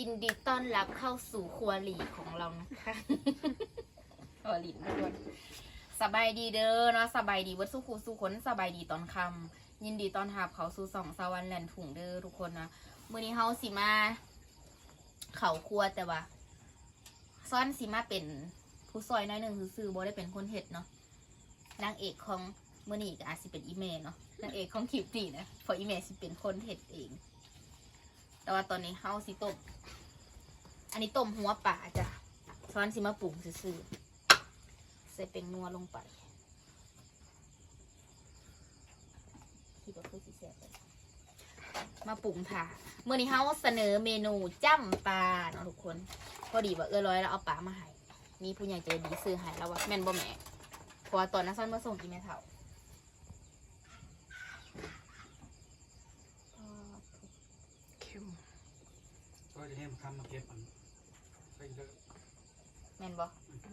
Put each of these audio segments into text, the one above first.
ยินดีต้อนรับเข้าสู่ครัวหลีของเรานะคะครัวหลีทุกคนสบายดีเด้อเนาะสบายดีวัดสู้ครูสู้คนสบายดีตอนคำยินดีต้อนรับเขาสู่สองสวรรค์แลนถุงเด้อทุกคนนะมือนี้เฮาสิมา เขาครัวแต่ว่าซ้อนสิมาเป็นผู้ซอยน้อยหนึ่งซื่อๆบ่ได้เป็นคนเฮ็ดเนาะนางเอกของมือนี้ก็อาจสิเป็นอีเมลเนาะนางเอกของคลิปนี้นะเพราะอีเมลสิเป็นคนเฮ็ดเอง แต่ว่าตอนนี้เฮาสิต้ม อันนี้ต้มหัวป่าจ้ะซ้อนสิมาปรุงซื่อๆใส่เป็นนัวลงไปคิดว่าคือสิแซ่บมาปรุงค่ะเมื่อนี้เฮาเสนอเมนูจ้ำปลาเนาะทุกคน พอดีว่าเออร้อยแล้วเอาปลามาให้มีผู้ใหญ่ใจดีซื้อให้แล้วว่าแม่นบ่แม่เพราะว่าตอนนั้นซ้อนมาส่งกินแม่เฒ่า เข้ม ก็ จะให้มันคำมาเก็บมันไปเลยแม่นบ่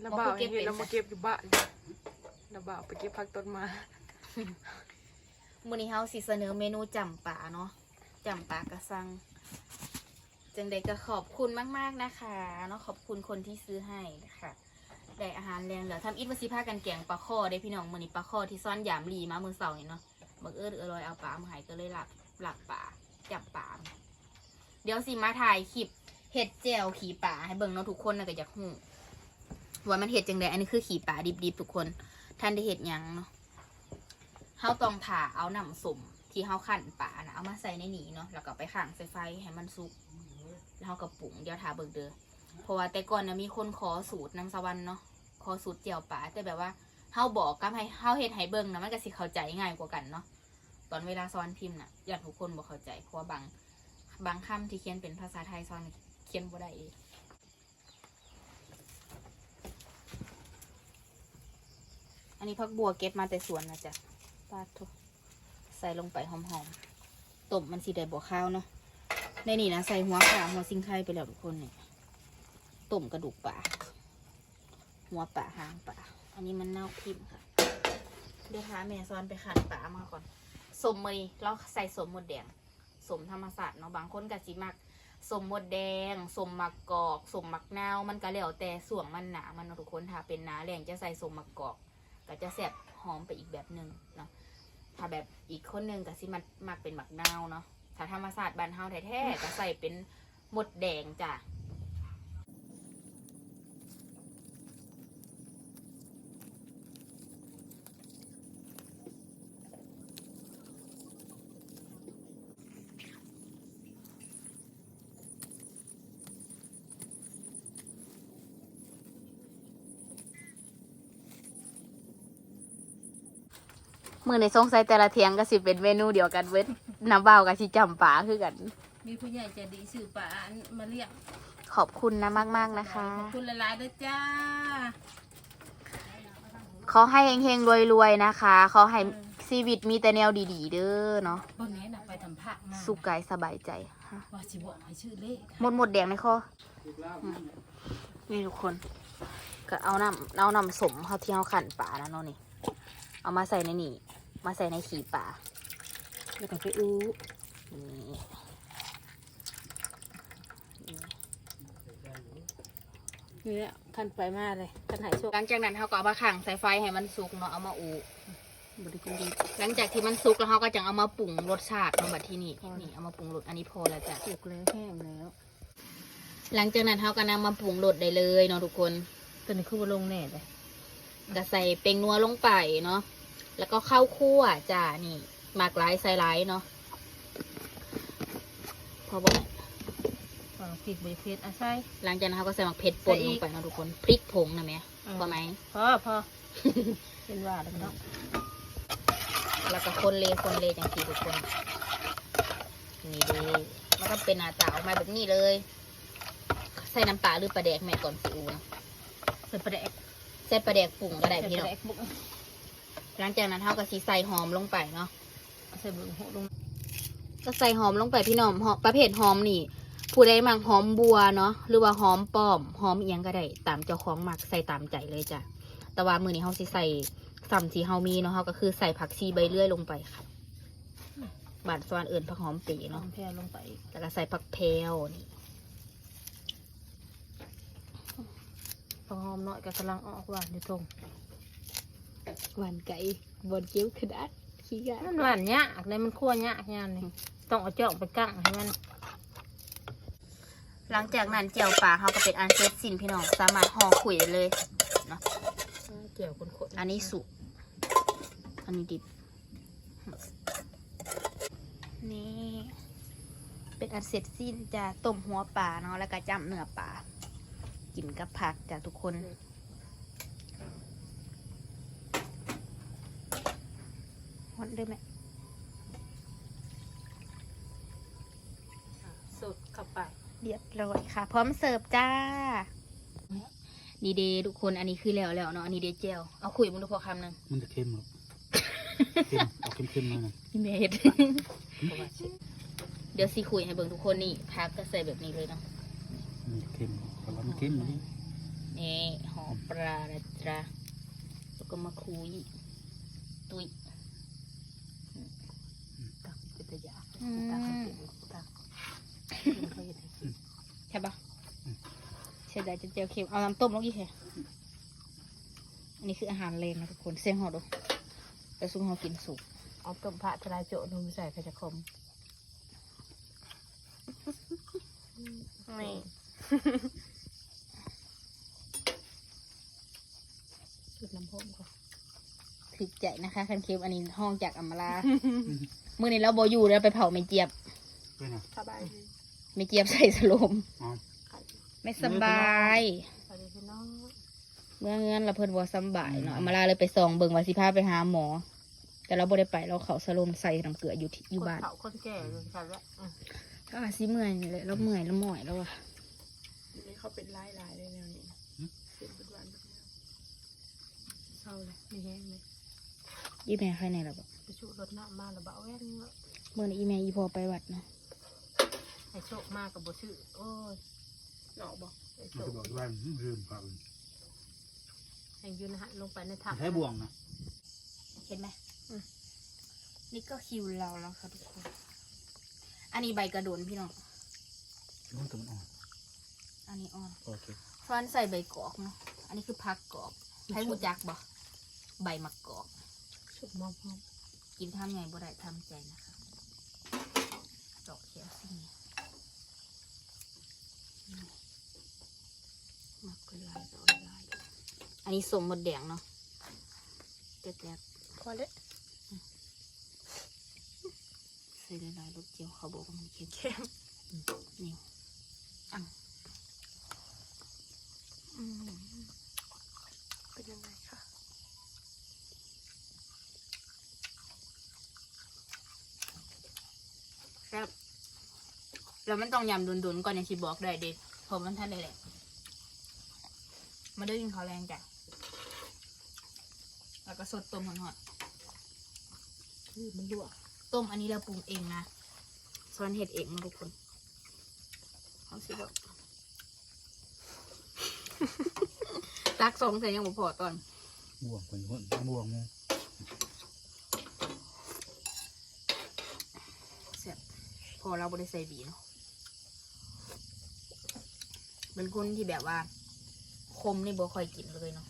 ระบ่าวเห็นเรามาเก็บอยู่บ้านระบ่าวไปเก็บผักต้นไมามื้อนี้เฮาสิเสนอเมนูจำปาเนาะจำปากระสังจังใดก็ขอบคุณมาก ๆ นะคะเนาะขอบคุณคนที่ซื้อให้นะคะได้อาหารแรงเหลือทำอิทวสิพากันแกงปลาข้อได้พี่น้องมื้อนี้ปลาข้อที่ซ่อนยามลีมามื้อเสาร์นี่เนาะบักเอิญเออลอยเอาปลามาให้ก็เลยหลับหลับปลาจับปลา เดี๋ยวสิมาถ่ายคลิปเห็ดแจ่วขี่ป่าให้เบิ่งเนาะทุกคนน่ะก็อยากฮู้ว่ามันเห็ดจังไดอันนี้คือขี่ป่าดิบๆทุกคน ท่านได้เห็ดยังเนาะเฮาต้องผ่าเอาน้ำสมที่เฮาคั่นป่านะเอามาใส่ในนี้เนาะแล้วก็ไปข้างใส่ไฟให้มันสุกแล้วเฮาก็ปรุงเดี๋ยวทาเบิกเด้อเพราะว่าแต่ก่อนนะมีคนขอสูตรน้ำสวรรค์เนาะขอสูตรเจียวป่าแต่แบบว่าเฮาบอกกับให้เฮาเฮ็ดให้เบิ่งนะมันก็สิเข้าใจง่ายกว่ากันเนาะตอนเวลาสอนพิมพ์น่ะญาติทุกคนบ่เข้าใจเพราะว่าบาง บางคำที่เขียนเป็นภาษาไทยสอนเขียนบ่ได้เองอันนี้พักบัวเก็บมาแต่สวนนะจ๊ะปาดทุใส่ลงไปหอมๆต้มมันสีได้บ่ข้าวเนาะในนี่นะใส่หัวขาหัวซิงไข่ไปแล้วทุกคนเนี่ยต้มกระดูกปลาหัวปลาหางปลาอันนี้มันเน่าพิมพ์ค่ะ เดี๋ยวหาแม่ซ้อนไปขันปลามาก่อนสมมือเราใส่สมหมดแดง สมธรรมศาสตร์เนาะบางคนก็สิมักสมหมดแดง สมมักกอก สมมักนาวมันก็แล้วแต่ส่วงมันหนามันทุกคนถ้าเป็นหนาแรงจะใส่สมมักกอก ก็จะแสบหอมไปอีกแบบหนึ่งเนาะถ้าแบบอีกคนหนึ่งก็สิมันมักเป็นหมักนาวเนาะถ้าธรรมศาสตร์บ้านเฮาแท้ๆก็ใส่เป็นหมดแดงจ้ะ มือในสงสัยแต่ละเทียงก็สิเป็นเมนูเดียวกันเว้นน้ำเบากับสิจำปาคือกัน มีผู้ใหญ่ใจดีสื่อป่ามาเรียกขอบคุณนะมาก ๆนะคะ ขอบคุณหลายๆด้วยจ้า ขอให้เฮงๆรวยๆนะคะ ขอให้ชีวิตมีแต่แนวดีๆ เด้อเนาะบนนี้นะไปทำผักมาสุขกายสบายใจฮะว่าสิบอกให้ชื่อเลขหมดหมดแดงในคอนี่ทุกคน ก็เอาน้ำเอาน้ำสมเขาที่เขาขันป่านะเนาะนี่ เอามาใส่ในนี่ มาใส่ในขี่ป่าแล้วก็ไปอู้นี่นี่แหละขันไปมาเลยขันหายโชคหลังจากนั้นเขาก็เอามาขังใส่ไฟให้มันสุกเนาะเอามาอูบริคุณดีหลังจากที่มันสุกแล้วเขาก็จะเอามาปรุงรสชาติเนาะแบบที่นี่นี่เอามาปรุงรสอันนี้พอแล้วจ้ะสุกแล้วแห้งแล้ว หลังจากนั้นเขาก็นำมาปรุงรสได้เลยเนาะทุกคนตอนนี้คือว่าลงแน่เลยก็ใส่เป็งนัวลงไปเนาะ แล้วก็ข้าวคั่วจ้านี่หมากหลายใส่หลายเนาะพอบอกฝั่งพริกบริเพชรอะใช่หลังจากนั้นเขาก็ใส่หมักเผ็ดป่นใส่อีลกงไปเนาะทุกคนพริกผงนะแม่พอไหม พอพอ เป็นว่าแล้วเนาะแล้วก็คนเลคนเลจังสีทุกคน นี่เลยมันก็เป็นหน้าตาออกมาแบบนี้เลย ใส่น้ำปลาหรือปลาแดกแม่ก่อนสิอูนะใส่ปลาแดกใส่ปลาแดกปรุงก็ได้ใส่พี่ปน้ลาองแดกบุก หลังจากนั้นเขาก็สีใส่หอมลงไปเนาะใส่บุกลงก็ใส่หอมลงไปพี่น้องหอมประเภทหอมนี่ ผู้ใดมักหอมบัวเนาะหรือว่าหอมป้อมหอมเอียงก็ได้ตามเจ้าของมักใส่ตามใจเลยจ้ะแต่ว่ามือนี้เขาสิใส่สัมที่เฮามีเนาะเขาก็คือใส่ผักชีใบเลื่อยลงไปค่ะ บานสวนเอื่นผักหอมปีเนาะแพรลงไป แล้วก็ใส่ผักเพลวนี่พอหอมน้อยก็กำลังออกหวานอยู่ตรง หวานไก่บนเกี้ยวขนาดขี้กะมันหวานยากเลยมันคั่วยากยามนี่ต้องเอาเจาะไปกั้งให้มัน หลังจากนั้นเจียวปลาเขาก็เป็นอันเสร็จสิ้นพี่น้องสามารถห่อขุยได้เลยเนาะเกี่ยวคนๆอันนี้สุกอันนี้ดิบนี่เป็นอันเสร็จสิ้นจะต้มหัวปลาเนาะแล้วก็จ้ำเนื้อปลากินกับผักจ้ะทุกคน ฮ อนได้ไหมสุดเข้าไป เรียบร้อยค่ะ พร้อมเสิร์ฟจ้า นี่เดทุกคนอันนี้คือแล้วแล้วเนาะอันนี้เดเจลเอาคุยมึงดูพอคำหนึ่งมันจะเค็มหรอเค็มเอาเค็มๆหน่อยนะพี่เมดเดี๋ยวสิคุยให้เบิ่งทุกคนนี่พักก็ใส่แบบนี้เลยเนาะมันจะเค็มเพราะว่ามันเค็มมันนี่นี่หอมปลานะจ๊ะแล้วก็มาคุย ตุย ตักเป็นตะยาอืมตักให้เป็นตักเขาเห็นให้กินใช่ปะเสียดายจะเจียวเค็มเอาน้ำต้มลงอีกแค่อันนี้คืออาหารเลนนะทุกคนเสียงหอดูแล้วซุปหอกินสุกเอาต้มผัดทลายโจนุ่มใส่กระจะคมนี่ชุดน้ำพมก่อนถึกใจนะคะคันเค็มอันนี้ห้องจากอัมมาลา มื่อนี้เราบอยู่แล้วไปเผาเมเจียบด้วยนะสบายดีเมเจียบใส่สโลม อ๋อไม่สบาย สวัสดีพี่น้องเมื่อเงินเราเพิ่นบ่สำบายเนาะอามาลาเลยไปส่องเบิ่งว่าสิพาไปหาหมอ แต่เราบ่ได้ไปเราเขาสลมใส่น้ำเกลืออยู่ที่อยู่บ้านคนเฒ่าคนแก่เลยค่ะแล้วอืมก็อาจสิเมื่อยนี่แหละเราเมื่อยแล้วหมอยแล้วอะนี่เขาเป็นลายลายเลยแนวนี้เป็นเป็นวันแบบนี้เศร้าเลยไม่แห้งเลยอีแม่ใครในล่ะบ่ไป ชุรถน้ำมาแล้วเบาแว่นเนอะเมื่อนี้อีแม่อีพอไปวัดเนาะให้โชคมากกับบ่ชื่อโอ้ยหนอกบอกให้โชคจะบอกว่ามันลืมเปล่าให้ยืนหันลงไปในถังใช้บ่วงนะเห็นไหมนี่ก็คิวเราแล้วค่ะทุกคน อันนี้ใบกระโดนพี่น้องมันตัวมันอ่อน อันนี้อ่อนโอเคซ้อนใส่ใบกอกเนาะ อันนี้คือผักกอกให้หูจักบ่ใบมะกอกชุบมอมพร้อม กินทำไงบ่ได้ทำใจนะคะเจาะเขียวสิมักกะลายก็เอาลายอันนี้สมหมดแดงเนาะแจ๊กพอเลยๆใส่ลายๆรสเจียวเขาบอกว่ามันเค็มเข้มนี่อังอืมเป็นยังไง คะครับแล้วมันต้องยำดุนๆก่อนอย่างที่บอกได้เด็ดเพราะมันท่านได้แหละมาได้กินข้าวแรงจ้ะแล้วก็สดต้มหอนๆคือมันลวกต้มอันนี้เราปรุงเองนะซอนเห็ดเองนะทุกคนเอาสิบอกตักสองใส่ยังบ่พอตอนบ่วงคนคนบ่วงมึงเสร็จ พอเราบริใส่บีเนาะเป็นคนที่แบบว่า คมนี่บ่ค่อยกินเลยเนาะ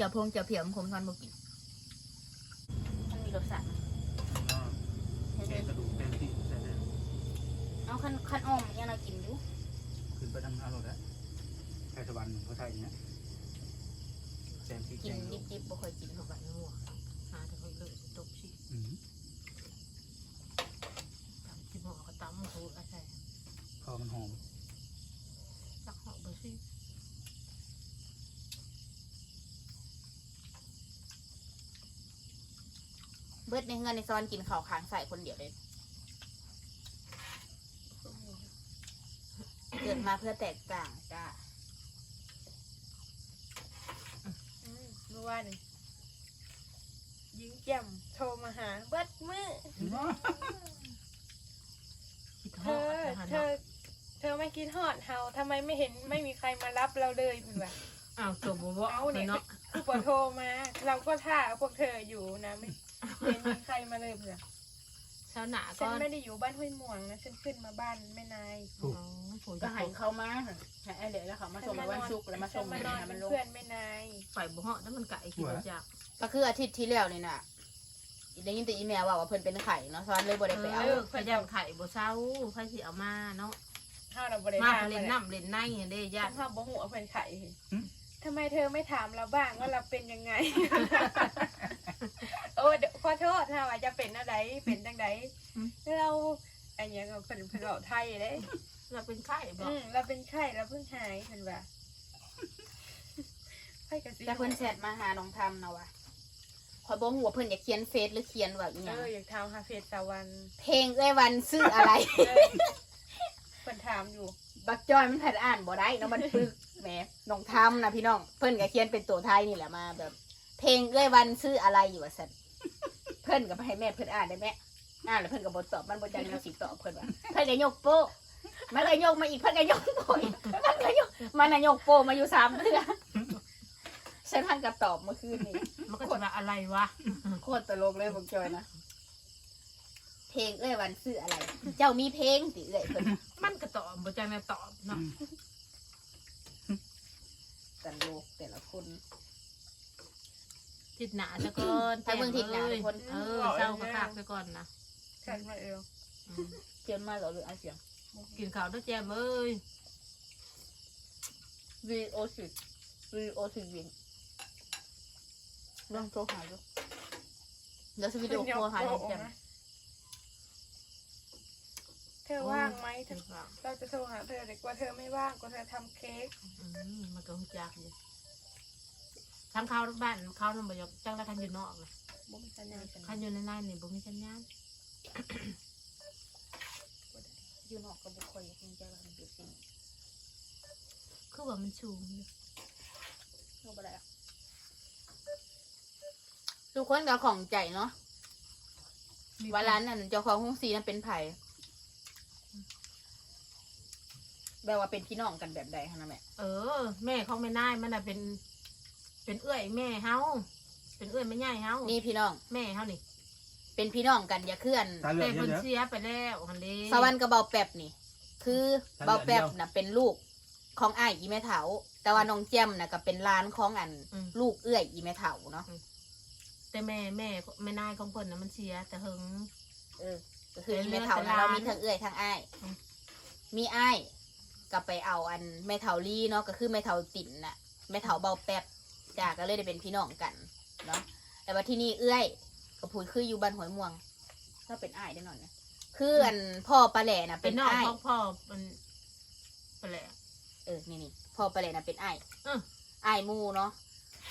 จะพงจะเพียมคมทอนบ่กิน มันมีรสชาติไหมแกงกระดูกแกงที่ใส่ได้เอาคันคันอ้อมยังเรากินอยู่ขึ้นไปทางอารมณ์แล้วไก่สวรรค์เขาใส่อย่างเงี้ยแกงที่กิแกนงดิบๆบ่ค่อยกินเข้าไปในหัวหาแต่เขาเลยตบสิ อืม ตำที่หม อก็ตำเขาอะไรพอมันหอมจักเหาะไปสิเบิดในเงินในซอนกินข้าวค้างใส่คนเดียวเลยเกิดมาเพื่อแตกต่างจ้าอืมเมื่อวานนี่ยิงแจ่มโทรมาหาเบิดมือคิด เธฮออดนะคะเธอ เธอไม่คิดฮอดเฮาทำไมไม่เห็นไม่มีใครมารับเราเลยเพื่อนว่าอ้าวจบบ่บ่เอาเนี่ยเนาะคือปอโทรมา เราก็ท่าพวกเธออยู่นะไม่เห็นมีใครมาเลยเพื่อนเช้าหนาฉัก็นไม่ได้อยู่บ้านห้วยม่วงนะฉันขึ้นมาบ้านแม่นายอ๋อฝนก็ให้เขามาให้ไอ้เดี๋ยวแล้วเขามาส่งในวันศุกร์แล้วมาส่งมาในนอนมันเป็นลงเพื่อนไม่นายไปบ่เหาะแล้วมันไก่กินจากก็คืออาทิตย์ที่แล้วนี่น่ะ ได้ยินแต่อีเมลว่าว่าเพิ่นเป็นไข่เนาะสวันเลยบ่ได้ไปเอาเออพยายามไข่บ่เศร้าไผสิเอามาเนาะห้าวเราบริมาถามเล่นน้ำเล่นในเด้ญาติห้าวบ่หูเอาเพื่อนไข่ทำไมเธอไม่ถามเราบ้างว่าเราเป็นยังไง โอ้เดี๋ยวขอโทษถ้าว่าจะเป็นอะไรเป็นจังไดเราอันเนี้ยก็เป็นเป็นเราไทยเด้เราเป็นไข้บ่อืมเราเป็นไข้เราเพิ่งหายเห็นป่ะไข้กับสิแต่เพิ่นแชทมาหาน้องทำนะว่ะ ขอยบ่ฮู้ว่าเพิ่นอยากเขียนเฟซหรือเขียนว่าอีหเอยังออยากถามหาเฟสตะวันเพลงเอ้ยวันชื่ออะไร เออเพิ่นถามอยู่ บักจอยมันแผ่นอ่านบ่ได้เนาะมันปึกแหมน้องทำนะพี่น้อง เพิ่นก็เขียนเป็นตัวไทยนี่แหละมาแบบ เพลงเอ้ยวันชื่ออะไรอยู่ว่าซั่นเพิ่นก็ให้แม่เพิ่นอ่านได้แม่อ่านแล้วเพิ่นก็บ่ตอบมันบ่จังแนวสิตอบเพิ่นว่าเพิ่นก็ยกโป้มันก็ยกมาอีกเพิ่นก็ยกโป้อีกมันก็ยกมันน่ะยกโป้มาอยู่สามเทื่อฉันพังก็ตอบเมื่อคืนนี้ มันก็จะว่าอะไรวะ โคตรตลกเลยบักจอยนะ เพลงเอ้ยวันชื่ออะไร เจ้ามีเพลงติเอ้ยเพิ่นมันก็ตอบบ่จังแนวตอบเนาะตลกแต่ละคนทิศหน้าซะก่อนไปเบิ่งทิศหน้าทุกคนเออเศร้าคักๆซะก่อนนะฉันมาเอวอืมเขียนมาเหรอหรืออาเสียงกินข้าวด้วยแจมเอ้ยวีโอสิวีโอสิวิน ลองโทรหาดูเดี๋ยวสวิดีโอโทรหาน้องแจมเธอว่างไหมเธกิอนข้าวเราจะโทรหาเธอแต่กลัว่าเธอไม่ว่างกลัว่าเธอทำเค้กอืมมันก็ฮู้จักอยู่ทางข้าวบ้านข้าวนำบ่ยกจังแล้วคันอยู่นอกน่ะบ่มีสัญญาณคันอยู่ในในนี่บ่มีสัญญาณอยู่นอกก็บุคอยอยากเห็นใจว่ามันอยู่ที่นี่คือว่ามันสูงอยู่เข้าไปได้อะ ทุกคนก็ของใจเนาะว่าร้านนั่นเจ้าของห้องซีนั่นเป็นไผ่แบบว่าเป็นพี่น้องกันแบบใดฮะนะแม่เออ แม่ของแม่นายมันน่ะเป็น เป็นเอื้อยแม่เฮาเป็นเอื้อยแม่ใหญ่เฮานี่พี่น้อง แม่เฮานี่ เป็นพี่น้องกันอย่าเคลื่อนตาเหลือแต่กเยเพิ่นอะเสียไปแล้วหันเด้สวรรค์กับเบาแป๊บนี่ คือเบาแป๊บน่ะเป็นลูกของอ้ายอีแม่เถาแต่ว่าน้องเจยมน่ะก็เป็นร้านของอัน อืม ลูกเอื้อยอีแม่เถาเนาะ แต่แม่แม่แม่นายของเพิ่นน่ะมันเสีย แต่เฮิงเออก็คืออีแม่เถาเป็นนะร้านเรามีทั้งเอื้อยทั้งอ้ายอืม มีอ้ายก็ไปเอาอันแม่เถาลี่เนาะก็คือแม่เถาติ๋นน่ะแม่เถาเบาแป๊บจ้าก็เลยได้เป็นพี่น้องกันเนาะแต่ว่าที่นี่เอื้อยก็พูดคืออยู่บ้านหอยม่วงก็เป็นอ้ายได้หน่อยนะคืออันพ่อปลาแหล่น่ะเป็เป็นนน้องอ้ายของพ่อมันไปแหละ เออนี่นี่พ่อปลาแหล่น่ะเป็นอ้ายเอออ้ายหมูเนาะ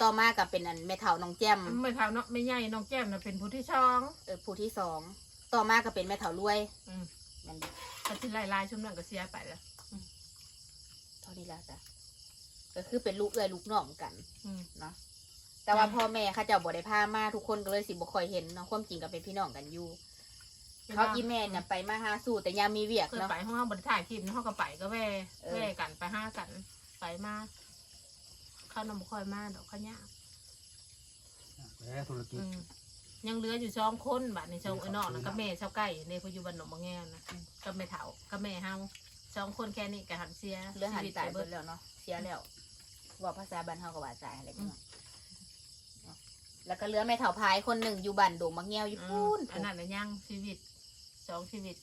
ต่อมากับเป็นอันแม่เฒ่าน้องแจ่มไม่เท่าเนาะไม่ใหญ่น้องแก้มน่ะเป็นผู้ที่สองเออผู้ที่สองต่อมาก็เป็นแม่เฒ่ารวยอืมนั่นก็ที่ลายๆชุมนั้นก็เสียไปแล้วเท่านี้ละจ้ะก็คือเป็นลูกเอื้อยลูกน้องกัน อืม เนาะแต่ว่าพ่อแม่เข้าเจ้าบ่ได้พามาทุกคนก็เลยสิบ่ค่อยเห็นเนาะความจริงก็เป็นพี่น้องกันอยู่เขาอีแม่เนี่ยไปมาหาสู่แต่ยามมีเวียกเคยเนาะ ไปห้องบริถ่ายคลิปนะห้องก็ไปก็แว่เออ แว่กันไปห้ากัน ไปมา เข้านำบ่ค่อยมาดอกเขายากแล้วธุรกิจอืมยังเหลืออยู่สองคนบัดในช่องไอ้นอกนะกับแม่เช่าใกล้ในพออยู่บ้านหนองบางแงวนะกับแม่เฒ่ากับแม่เฮาสองคนแค่นี้ก็หันเสียเรื่องหันชีวิตตายไปเบิดแล้วเนาะเสียแล้วว่าภาษาบ้านเฮาก็ว่าตายอะไรกันเนาะเนาะแล้วก็เหลือแม่เฒ่าพายคนหนึ่งอยู่บ้านโดงมักแง้วอยู่อืพูมนอันนั้นน่ะยังชีวิตสองชีวิต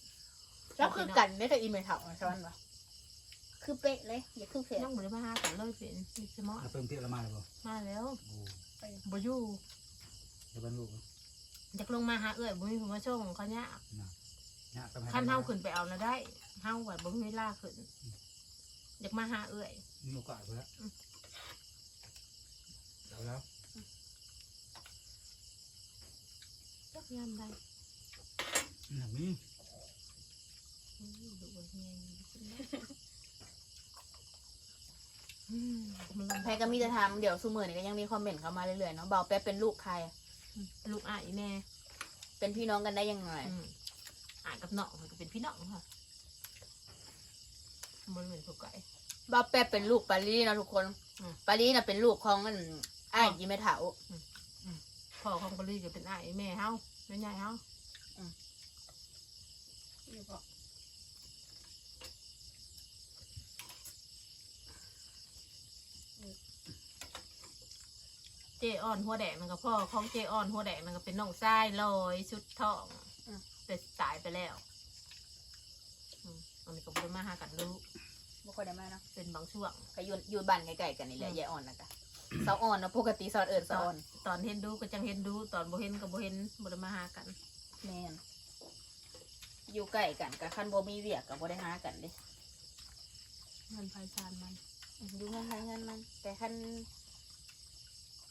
แล้วคือกันได้กับอีเมลเฒ่าใช่ไหมวะ คือเป๊ะเลย อย่าคือเสียยังบ่ได้มาหากันเลยเป็นมีสมอเอาเพิ่มเที่ยวละมาเลยบ่มาแล้วโอ้บ่อยู่เดี๋ยวบรรลุอยากลงมาหาเอื้อยบ่มีผู้มาส่งเขายากเนี่ยทำให้คันเฮาขึ้นไปเอานะได้เฮาว่าบ่มีเวลาขึ้นอยากมาหาเอื้อยมีโอกาสไปแล้วเอาแล้วจักยามใดเนี่ยมีอืมดูว่าแม่อยู่จังได๋อืมมัน ลงใครก็มีแต่ถามเดี๋ยวซูมือนี่ก็ยังมีคอมเมนต์เข้ามาเรื่อยๆเนาะเบาแป๊บเป็นลูกใคร ลูกอ้ายแม่เป็นพี่น้องกันได้ยังไงอืมอ้ายกับน้องมันก็เป็นพี่น้องค่ะมันเหมือนผู้ไก่ เบาแป๊บเป็นลูกปารีเนาะทุกคนอืม ปารีน่ะเป็นลูกของอันอ้ายยีแม่เฒ่าพ่อของปลีก็เป็นอ้ายแม่เฮาแม่ใหญ่เฮา อยู่บอก เจ อ่อนหัวแดงนั่นก็พ่อของเจอ่อนหัวแดงนั่นก็เป็นน้องทรายลอยชุดทองแต่ตายไปแล้วอืมอันนี้ก็บ่ได้มาหากันรู้บ่ค่อยได้มาเนาะเป็นบางช่วง ก็อยู่อยู่บ้านใกล้ๆกันนี่แหละอืม ยายอ่อนนะกะเสาอ่อนเนาะปกติสอดเอิญเสาอ่อนตอนเห็นดูก็จังเห็นดู ตอนบ่เห็นก็บ่เห็นบ่ได้มาหากัน แม่นอยู่ใกล้กันกับคันบ่มีเวียกกับบ่ได้หากันเด้ มันไฟชานมัน อยู่งานใครงานมัน แต่คัน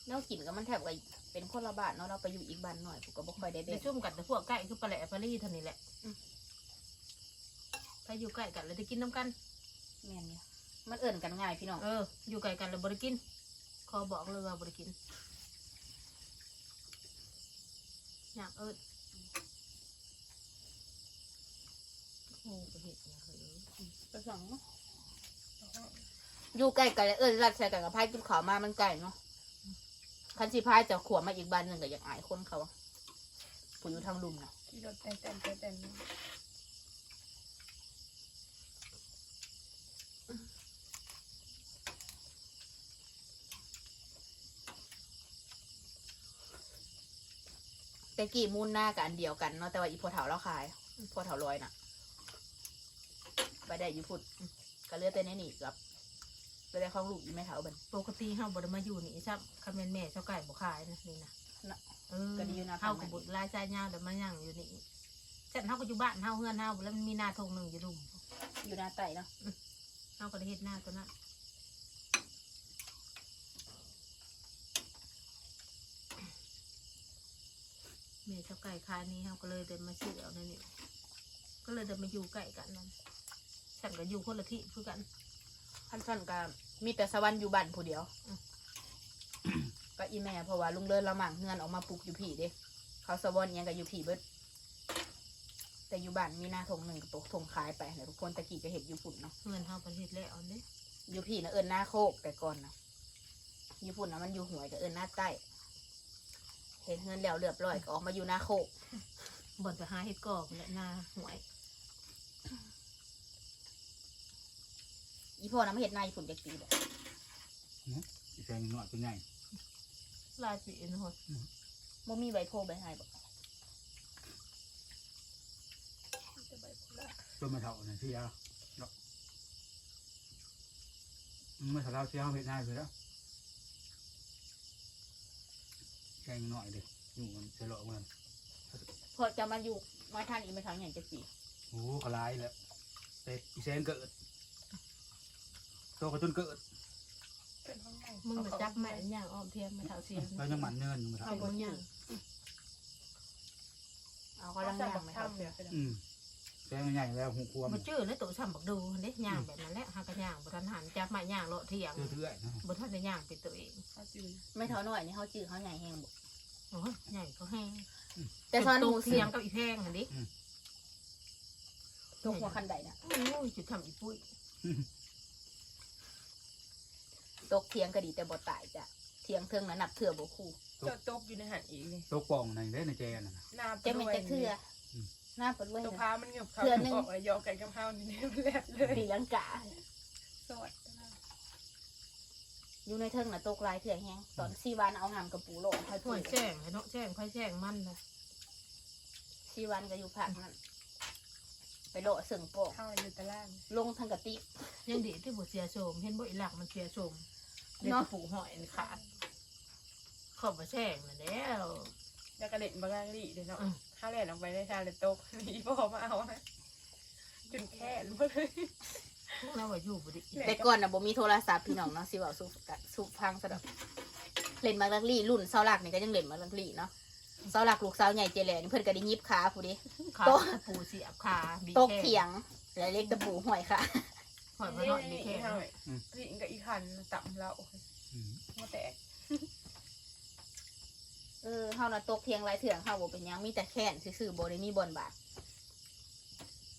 แนวกินก็มันแทบว่าเป็นคนละบ้านเนาะเราไปอยู่อีกบ้านหน่อยผมก็บ่ค่อยได้ได้เด็ดชุ่มกันแต่พวกใกล้คือปลาแหละปลาลี่เท่านี้แหละอืมถ้าอยู่ใกล้กันแล้วได้กินน้ำกัน แม่นเนี่ยมันเอิ่นกันง่ายพี่น้องเออ อยู่ไกลกันแล้วบริกิน ขอบอกเลยว่าบริกิน อยากเอิดโอ้ประเห็ดเนี่ยเฮ้ยประสองเนาะอยู่ใกล้กันแล้วเอิ่นรัดใส่กันกับพายกินข้าวมามันไกลเนาะ คันสิพายจะขวบมาอีกบ้านหนึ่งก็อยากอายคนเขาผู้อยู่ทางลุมนะขี่รถแต่นแต่นแต่นแต่กี่มูนหน้ากับอันเดียวกันเนาะแต่ว่าอีพอเถาเราขายพอเถาลอยน่ะ ไปได้ยูพุดก็เลือกแต่ในนี่กับ ไปได้ของลูกอีแม่เถาเบันปกติเฮาบ่ได้มาอยู่นี่ซับคาเมนแม่เจ้าไก่บ่ขายนะนี่นะน่ะเออก็ดีอยู่นะเฮากับบุตรรายจ่ายยาวเดี๋ยวมายั่งอยู่นี่ฉันเฮาก็อยู่บ้านเฮาเฮือนเฮาแล้วมันมีหน้าทงหนึ่งอยู่ดุมอยู่หน้าไต่เนาะเฮาก็ได้เฮ็ดหน้าตัวนั้นแม่เจ้าไก่ขายนี่เฮาก็เลยเดินมาซื้อเอาในนี่ก็เลยเดินมาอยู่ใกล้กันนั่นฉันก็อยู่คนละที่คือกัน พันสันก็มีแต่สวรรค์อยู่บ้านผู้เดียวอืมก็อีแม่เพราะว่าลุงเลิศละหมั่งเงินออกมาปลูกอยู่ผีเด้เขาสวรรค์ยังกับอยู่ผีเบิดแต่อยู่บ้านมีหน้าทงหนึ่งกับตกทงขายไปเนี่ยทุกคนตะกี้ก็เห็นอยู่ฝุ่นเนาะเงินเฮาประเทศแล้วเด้อยู่ผีนะเอิญหน้าโคกแต่ก่อนนะอยู่ฝุ่นนะมันอยู่หวยกับเอิญหน้าใต้เห็นเงินแล้วเรียบร้อยก็ออกมาอยู่หน้าโคกบ่นไปหาเฮ็ดกอกและหน้าหวย อีพ่อนะไม่เห็นหน้าอีฝุ่นเด็กปีเลยอีแซงหน่อยเป็นไงลายปีนหดบ่มีใบโพใบไฮบอกจะใบโพล่าต้นมะเถาเนี่ยที่ยาเนาะเมื่อสาวเสียเอาเห็ดหน้าไปแล้วแซงหน่อยเด็กอยู่มันเฉลาะมันพอจะมาอยู่มาทานอีกไม่ทางอย่างจะปีโอ้เขาลายแล้วแต่อีแซงเกิด โตกระจุนเกิดเป็นห้องใหญ่มึงมาจับแม่ย่างอ้อมเทียมมาเท่าเทียมแล้วยังหมันเนินอยู่มาเอาทำบางอย่างเอาเขาเขาลังจะย่างบอกไหมครับทำเนี่ยเป็นอืมแซงใหญ่แล้วหูควมมาจื้อแล้วตัวช่ำบักดูเด้ย่างแบบนั้นแหละหากระย่างบทันหันจับมาย่างเลาะเทียงเรื่อยๆนะบทันได้ย่างเป็นตัวเองเขาจืดไม่เท่าหน่อยนี่เขาจื้อเขาใหญ่แห้งบอกโอ้ยใหญ่ก็แห้งแต่ตอนหนูเป็เสีเทียยงงกับอีแพงอันนี้ตกหัวคันใดนะโอ้ยจุดทำอีปุ้ย ตกเทียงก็ดีแต่บ่ตายจ้ะเทียงเทิงนะนับเถื่อบ่คู่เจาตบอยู่ในหันอีกเลยโตกป่องในได้ในแจน่ะนะหน้าจะเป็นจะเถื่อหน้าเปิดไว้ตัวนะ พามันเงียบเขาเทื่อหนึ่งบอกว่ายอกันกับเฮานี่เนี่ยมันแลบเลยปีลังกาสวัสดีอยู่ในเทิงน่ะตกหลายเถื่อแห้งตอนซีวานเอาหามกับปูโลให้ห่พูวดยแจ้งไอ้เนาะแจ้งไพ่แจ้งมันนะซีวานก็อยู่ภาคนั้นไป โลเสึงโปกเฮาอยู่ตะล่างลงทางกะติยังดีที่บุเสียโฉมเห็นบ่อีหลักมันเสียโฉมเด็กเนาะผูหอยนี่ขาดขอบมาแจ้งน่ะแล้วแล้วก็เล่นบางลางลี่เดี๋ยวเนาะอืมถ้าเล่นออกไปได้ทางเลยตกมีพ่อมาเอานะจนแค่นหมดเลยพวกเราว่าอยู่บุดิแต่ก่อนน่ะบ่มีโทรศัพท์พี่น้องเนาะสิเว้าสู่กะสู่พังซะดอกเล่นมาลักลี่รุ่นเสาหลักนี่ก็ยังเล่นมาลักลี่เนาะ เสาหลักลูกสาวใหญ่เจแหลนี่เพิ่นก็ได้ยิบขาผู้ดิขาโต๊ะปูเสียบขาบีตกแข้งเถียงแล้วเล็กตะปูห้อยค่ะหอยมาหน่อยบีนี่แข้งเฮาพี่กับอีคันต่ำเราอืมหัวแตกเออเฮาน่ะตกเถียงหลายเถื่องเฮาบ่เป็นหยังมีแต่แค้นซื่อๆบ่ได้มีบ่อนบาด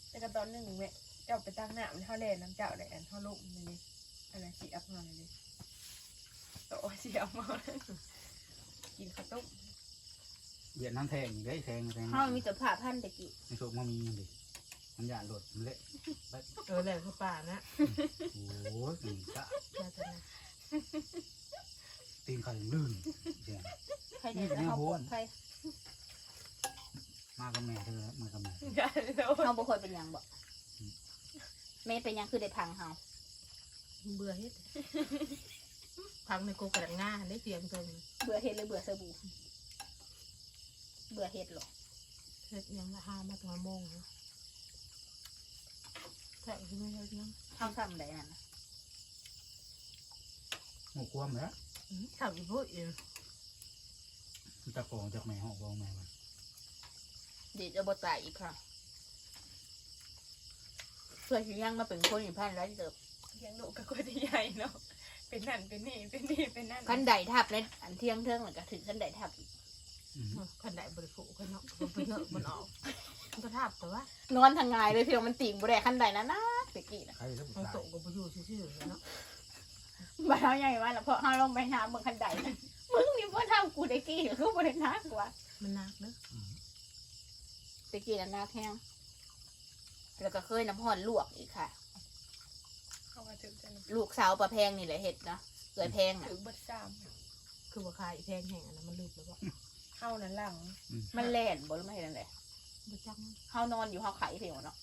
แต่ก็ตอนหนึ่งแม่เจ้าไปตั้งหน้ามันเท่าเล่นน้ำเจ้าได้อันเท่าลูกมันนี่อะไรสีอัพมาเลยโตสีอัพมากินข้าวต้ม เหยียดน้ำแทงอีกได้แทงแทงเฮามีแต่ผ้าพันตะกี้ในโชคมันมีดิมันหยาดหลดมันเละเออแหละคือป่านะโอ้ยอืมจ้ะน่าจะนะตีนเขายังลื่นเสียงใครเนี่ยจะเขาปวดใครมากับแม่เธอมากับแม่กันแล้วเขาบ่ค่อยเป็นหยังบ่แม่เป็นหยังคือได้พังเฮาเบื่อเฮ็ดพังในกูกระดังง่าได้เสียงเพิ่นเบื่อเฮ็ดหรือเบื่อสบู่ เบื่อเฮ็ดหรอเฮ็ดยังละห้ามาถึงโมงนะแต่ที่ไม่เฮ็ดยังเฮาทำได้นั่นน่ะหมูควมแล้วทำอีพูดอีกมันตะโกนจากแม่ห้องบอกแม่มันเดี๋ยวจะบ่ตายอีกครั้งเพื่อสิยังมาเป็นคนอยู่พันแล้วเติบเลี้ยงลูกกับคนที่ใหญ่เนาะเป็นนั่นเป็นนี่เป็นนี่เป็นนั่นคันใดทับเลยอันเที่ยงเทิงแล้วก็ถึงคันใดทับอีกอืม ขันได้บริโภคกันเนาะมันไปเถอะมันออกมันก็ทับแต่ว่านอนทางไงายเลยเพียงมันติ่งบ่ได้คันใดนะนะตะกี้น่ะใครแล้วมันตายโตกับประโยชน์ชื่อๆเนาะบ่เฮาใหญ่ว่าแล้วเพราะเฮาลงไปหาเบิ่งคันใดน่ะมึงนี่บ่ทำกูตะกี้ก็คือบ่ได้นักว่ามันหนักเนอะอืมตะกี้น่ะนักแฮงแล้วก็เคยน้ำห่อนลวกอีกค่ะเข้ามาถึงจะลูกสาวปลาแพงนี่แหละเห็ดเนาะเกยแพงน่ะถึงบัดซ้คือว่าขายแพงแห่งอันนั้นมันลืมแล้วว่าำ เข้านั้นหลังมันแล่นบ่หรือไม่นั่นแหละบ่จังเฮานอนอยู่เฮาไข่เพียงเนาะ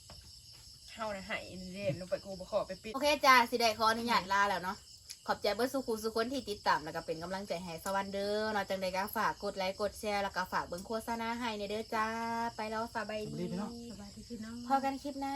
เข้านะหายเล่นลงไปกูบ่ขอไปปิด โอเคจ้าสิได้ขออนุญาตลาแล้วเนาะขอบใจเบิร์สุขุสุคนที่ติดตามแล้วก็เป็นกำลังใจให้สวรรค์เด้อเนาะจังใดก็ฝากกดไลค์กดแชร์แล้วก็ฝากเบิ่งโฆษณาให้ในเด้อจ้า ไปแล้วสบายสวัสดีดีพี่น้องสบายดีพี่น้อง พอกันคลิปหน้า